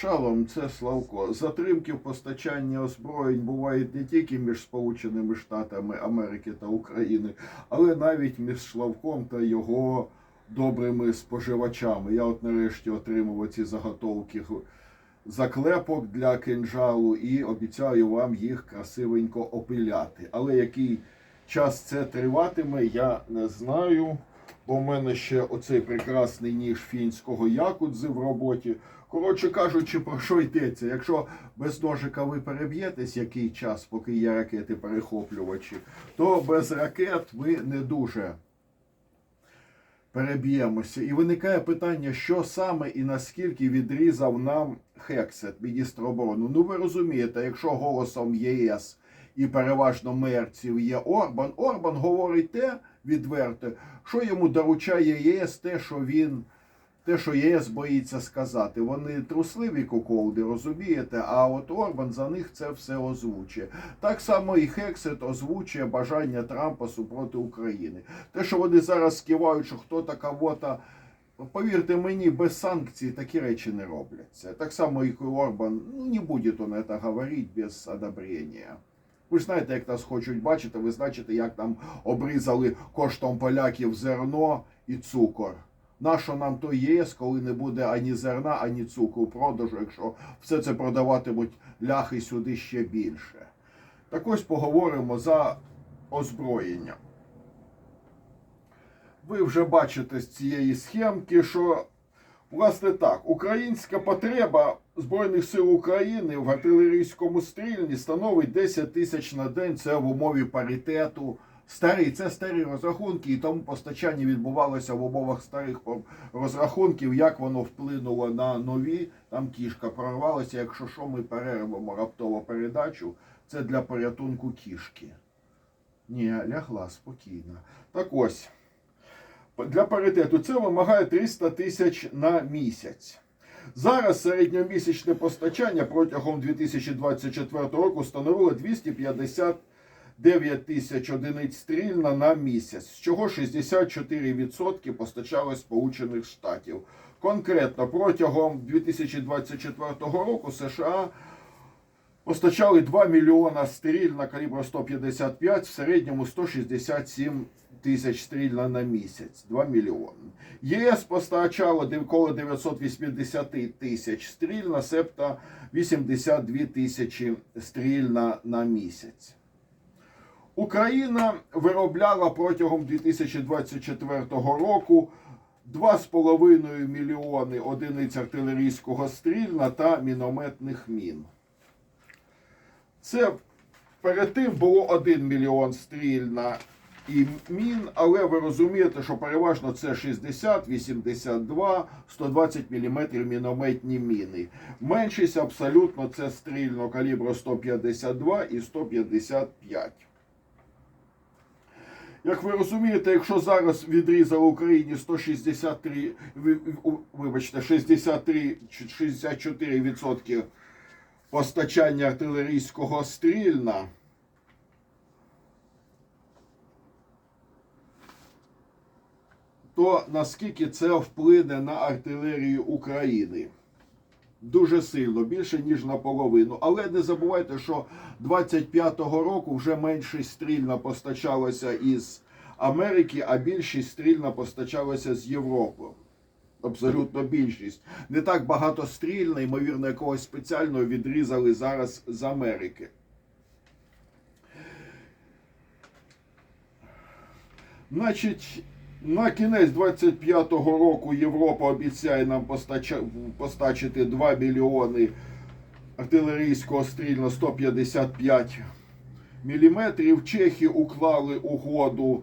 Шалом, це Славко. Затримки в постачанні озброєнь бувають не тільки між Сполученими Штатами Америки та України, але навіть між Славком та його добрими споживачами. Я от нарешті отримав ці заготовки заклепок для кинжалу і обіцяю вам їх красивенько опиляти. Але який час це триватиме, я не знаю. Бо в мене ще оцей прекрасний ніж фінського якудзи в роботі. Коротше кажучи, про що йдеться? Якщо без ножика ви переб'єтесь який час, поки є ракети перехоплювачі, то без ракет ми не дуже переб'ємося. І виникає питання, що саме і наскільки відрізав нам Хексет, міністр оборони. Ну ви розумієте, якщо голосом ЄС і переважно мерців є Орбан, Орбан говорить те відверто, що йому доручає ЄС, те, що він. Те, що ЄС боїться сказати, вони трусливі куколди, розумієте? А от Орбан за них це все озвучує. Так само і Хексет озвучує бажання Трампа супроти України. Те, що вони зараз скивають, що хто така вота. Повірте мені, без санкцій такі речі не робляться. Так само, і Орбан, ну не буде он це говорити без одобрення. Ви ж знаєте, як нас хочуть бачити, ви знаєте, як там обрізали коштом поляків зерно і цукор. Нащо нам то ЄС, коли не буде ані зерна, ані цукру продажу, якщо все це продаватимуть ляхи сюди ще більше. Так ось поговоримо за озброєння. Ви вже бачите з цієї схемки, що власне так, українська потреба Збройних сил України в артилерійському стрільні становить 10 тисяч на день. Це в умові паритету. Старі, це старі розрахунки, і тому постачання відбувалося в умовах старих розрахунків, як воно вплинуло на нові. Там кішка прорвалася. Якщо що, ми перервемо раптово передачу. Це для порятунку кішки. Ні, лягла спокійно. Так ось. Для паритету це вимагає 300 тисяч на місяць. Зараз середньомісячне постачання протягом 2024 року становило 259 тисяч одиниць стрільна на місяць, з чого 64% постачали Сполучених Штатів. Конкретно протягом 2024 року США постачали 2 мільйона стріль на калібр 155, в середньому 167 тисяч стрільна на місяць. 2 мільйони. ЄС постачало коло 980 тисяч стрільна, себто 82 тисячі стрільна на місяць. Україна виробляла протягом 2024 року 2,5 мільйони одиниць артилерійського стрільна та мінометних мін. Це перед тим було 1 мільйон стрільна і мін, але ви розумієте, що переважно це 60, 82, 120 мм мінометні міни. Меншість абсолютно це стрільно калібру 152 і 155. Як ви розумієте, якщо зараз відрізали Україні 163, вибачте, 63 чи 64% постачання артилерійського стрільна, то наскільки це вплине на артилерію України? Дуже сильно, більше ніж наполовину. Але не забувайте, що 25-го року вже меншість стрільна постачалося із Америки, а більшість стрільна постачалося з Європи. Абсолютно більшість. Не так багато стрільна, ймовірно, якогось спеціального відрізали зараз з Америки. Значить, на кінець 25-го року Європа обіцяє нам постачити 2 мільйони артилерійського стрільно 155 міліметрів. Чехи уклали угоду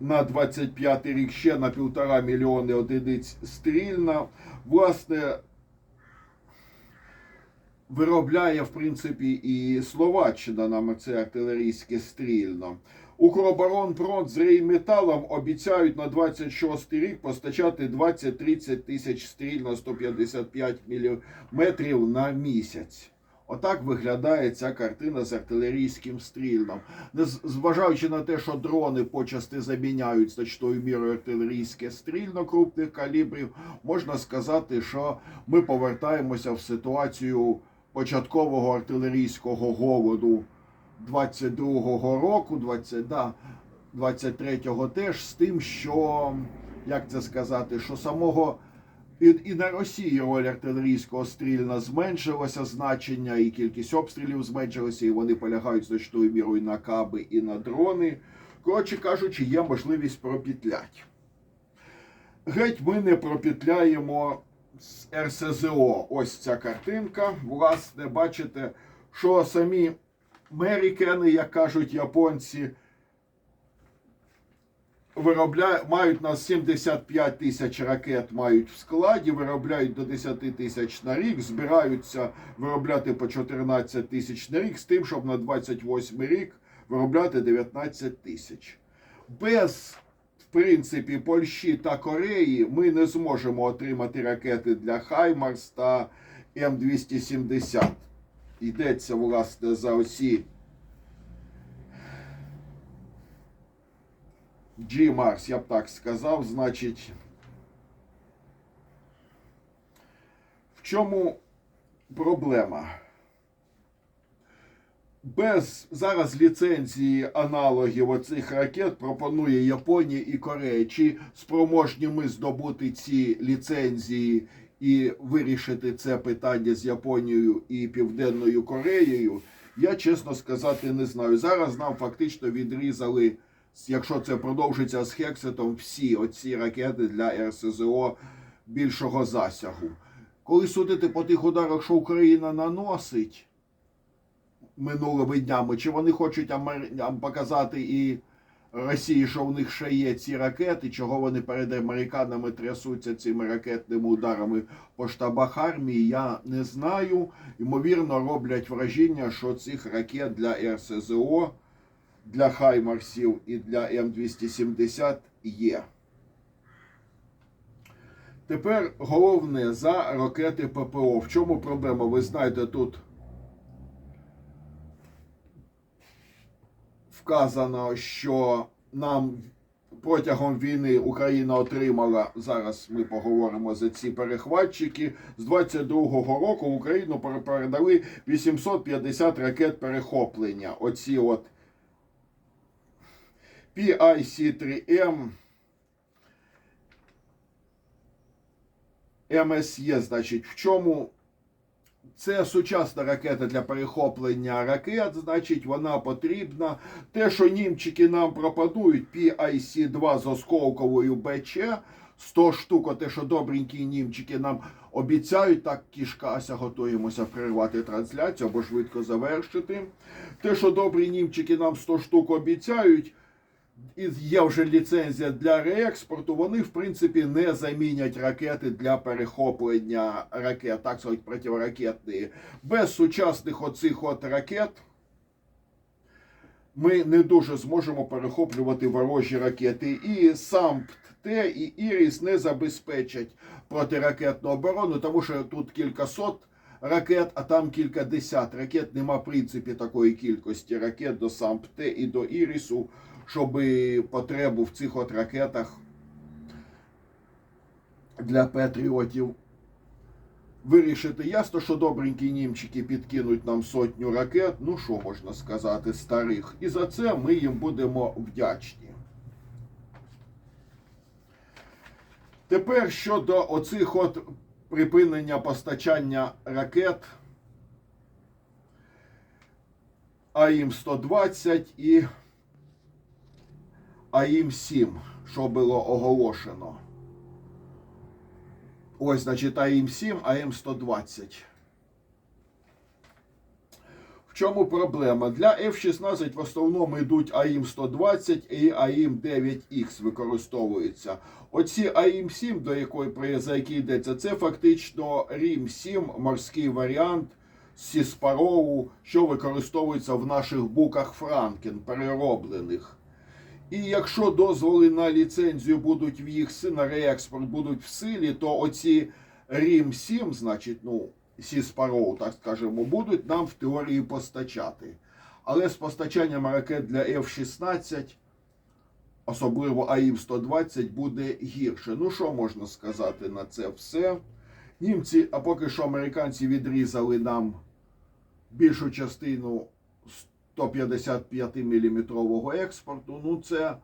на 25 рік ще на півтора мільйони одиниць стрільна. Власне, виробляє, в принципі, і Словаччина нам це артилерійське стрільно. Укроборонпрод з Рейметалом обіцяють на 26 рік постачати 20-30 тисяч стрільно 155 мм на місяць. Отак виглядає ця картина з артилерійським стрільном. Зважаючи на те, що дрони почасти заміняють значною мірою артилерійське стрільно крупних калібрів, можна сказати, що ми повертаємося в ситуацію початкового артилерійського голоду 22-го року, 20, да, 23-го теж, з тим, що, як це сказати, що самого і, і на Росії роль артилерійського стрільна зменшилося значення, і кількість обстрілів зменшилася, і вони полягають значною мірою на каби і на дрони. Коротше кажучи, є можливість пропітлять. Геть ми не пропітляємо з РСЗО. Ось ця картинка. Власне, бачите, що самі мерикени, як кажуть японці, мають на 75 тисяч ракет мають в складі, виробляють до 10 тисяч на рік, збираються виробляти по 14 тисяч на рік, з тим, щоб на 28 рік виробляти 19 тисяч. Без, в принципі, Польщі та Кореї ми не зможемо отримати ракети для Хаймарс та М270. Йдеться, власне, за оці G-Mars, я б так сказав, значить. В чому проблема? Без зараз ліцензії аналогів оцих ракет пропонує Японія і Корея. Чи спроможні ми здобути ці ліцензії і вирішити це питання з Японією і Південною Кореєю? Я чесно сказати не знаю. Зараз нам фактично відрізали, якщо це продовжиться з Хексетом, всі оці ракети для РСЗО більшого засягу. Коли судити по тих ударах, що Україна наносить минулими днями, чи вони хочуть показати і Росії, що в них ще є ці ракети, чого вони перед американами трясуться цими ракетними ударами по штабах армії, я не знаю. Ймовірно, роблять враження, що цих ракет для РСЗО, для Хаймарсів і для М270 є. Тепер головне за ракети ППО. В чому проблема? Ви знаєте, тут вказано, що нам протягом війни Україна отримала, зараз ми поговоримо за ці перехватчики, з 22-го року в Україну передали 850 ракет перехоплення. Оці от PIC-3M, МСЄ, значить, в чому це сучасна ракета для перехоплення ракет, значить, вона потрібна. Те, що німчики нам пропонують, PIC-2 з осколковою БЧ, 100 штук, те, що добренькі німчики нам обіцяють, так кішкася, готуємося перервати трансляцію або швидко завершити. Те, що добрі німчики нам 100 штук обіцяють, і є вже ліцензія для реекспорту, вони в принципі не замінять ракети для перехоплення ракет, так сказати, протиракетні. Без сучасних оцих от ракет ми не дуже зможемо перехоплювати ворожі ракети. І сам ПТ, і Іріс не забезпечать протиракетну оборону, тому що тут кількасот ракет, а там кілька десят ракет. Нема в принципі такої кількості ракет до САМПТ і до Ірісу, щоб потребу в цих от ракетах для патріотів вирішити. Ясно, що добренькі німчики підкинуть нам сотню ракет, ну що можна сказати, старих. І за це ми їм будемо вдячні. Тепер щодо оцих от припинення постачання ракет АІМ-120 і АІМ-7, що було оголошено. Ось, значить, АІМ-7, АІМ-120. В чому проблема? Для F-16 в основному йдуть АІМ-120 і АІМ-9Х використовуються. Оці АІМ-7, до якої, за які йдеться, це фактично Рім-7, морський варіант Сіспароу, що використовується в наших буках Франкен, перероблених. І якщо дозволи на ліцензію будуть в їх си- на реекспорт будуть в силі, то оці Рім 7, значить, ну, Сіспароу, так скажемо, будуть нам в теорії постачати. Але з постачанням ракет для F-16, особливо АІМ-120, буде гірше. Ну, що можна сказати на це все? Німці, а поки що американці відрізали нам більшу частину 155 мм експорту. Ну, це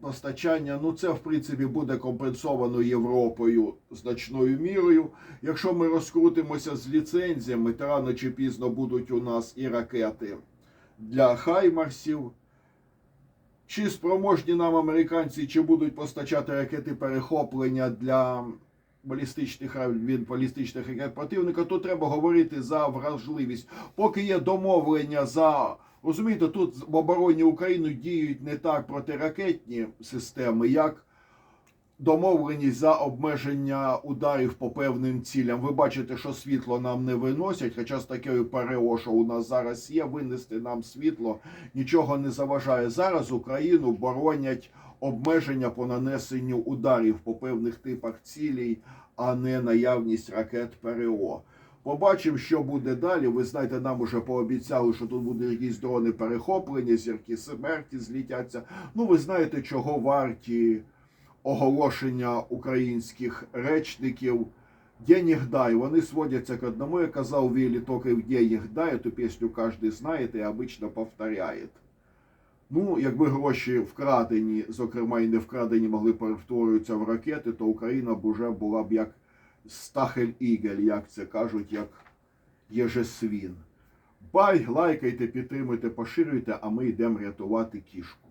постачання, ну це в принципі буде компенсовано Європою значною мірою. Якщо ми розкрутимося з ліцензіями, то рано чи пізно будуть у нас і ракети для Хаймарсів. Чи спроможні нам американці, чи будуть постачати ракети перехоплення для балістичних від балістичних ракет противника, то треба говорити за вразливість. Поки є домовлення за розумієте, тут в обороні України діють не так протиракетні системи, як домовленість за обмеження ударів по певним цілям. Ви бачите, що світло нам не виносять, хоча з такою ПРО, що у нас зараз є, винести нам світло нічого не заважає. Зараз Україну боронять обмеження по нанесенню ударів по певних типах цілей, а не наявність ракет ПРО. Побачимо, що буде далі. Ви знаєте, нам уже пообіцяли, що тут будуть якісь дрони перехоплення, зірки смерті злітяться. Ну, ви знаєте, чого варті оголошення українських речників. Денег дай, вони сводяться к одному. Я казав Вілі, тільки в денег дай, эту пісню кожен знає і обично повторяє. Ну, якби гроші вкрадені, зокрема і не вкрадені, могли перетворюватися в ракети, то Україна б уже була б як Стахель Ігель, як це кажуть, як єжесвін. Бай, лайкайте, підтримуйте, поширюйте, а ми йдемо рятувати кішку.